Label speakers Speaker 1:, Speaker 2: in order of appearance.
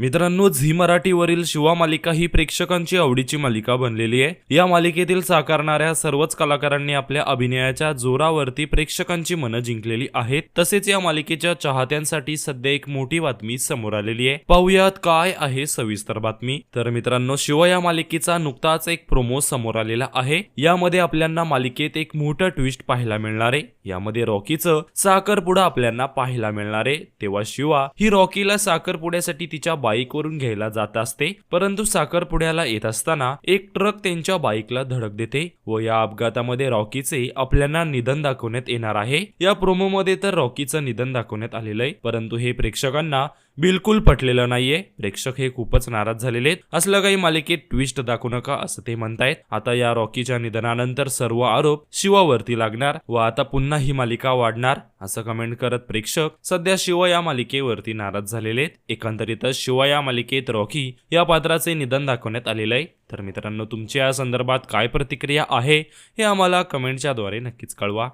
Speaker 1: मित्रांनो झी मराठीवरील शिवा मालिका ही प्रेक्षकांची आवडीची मालिका बनलेली आहे. या मालिकेतील साकारणाऱ्या सर्वच कलाकारांनी आपल्या अभिनयाच्या जोरावरती प्रेक्षकांची मनं जिंकलेली आहेत. तसेच या मालिकेच्या चाहत्यांसाठी सध्या एक मोठी बातमी समोर आलेली आहे. पाहुयात काय आहे सविस्तर बातमी. तर मित्रांनो शिव या मालिकेचा नुकताच एक प्रोमो समोर आलेला आहे. यामध्ये आपल्याला मालिकेत एक मोठं ट्विस्ट पाहायला मिळणार आहे. यामध्ये रॉकीचं साखरपुडा आपल्याला पाहायला मिळणार आहे. तेव्हा शिवा ही रॉकीला साखरपुड्यासाठी तिच्या बाईकवरून घ्यायला जात असते परंतु साखरपुड्याला येत असताना एक ट्रक त्यांच्या बाईकला धडक देते व या अपघातामध्ये रॉकीचे आपल्याला निधन दाखवण्यात येणार आहे. या प्रोमो मध्ये तर रॉकीचं निधन दाखवण्यात आलेलं आहे परंतु हे प्रेक्षकांना बिलकुल पटलेलं नाहीये. प्रेक्षक हे खूपच नाराज झालेले आहेत. असलं काही मालिकेत ट्विस्ट दाखवू नका असं ते म्हणतायत. आता या रॉकीच्या निधनानंतर सर्व आरोप शिवावरती लागणार व आता पुन्हा ही मालिका वाढणार असं कमेंट करत प्रेक्षक सध्या शिव या मालिकेवरती नाराज झालेले आहेत. एकंदरीतच शिव या मालिकेत रॉकी या पात्राचे निधन दाखवण्यात आलेलं आहे. तर मित्रांनो तुमच्या या संदर्भात काय प्रतिक्रिया आहे हे आम्हाला कमेंटच्या द्वारे नक्कीच कळवा.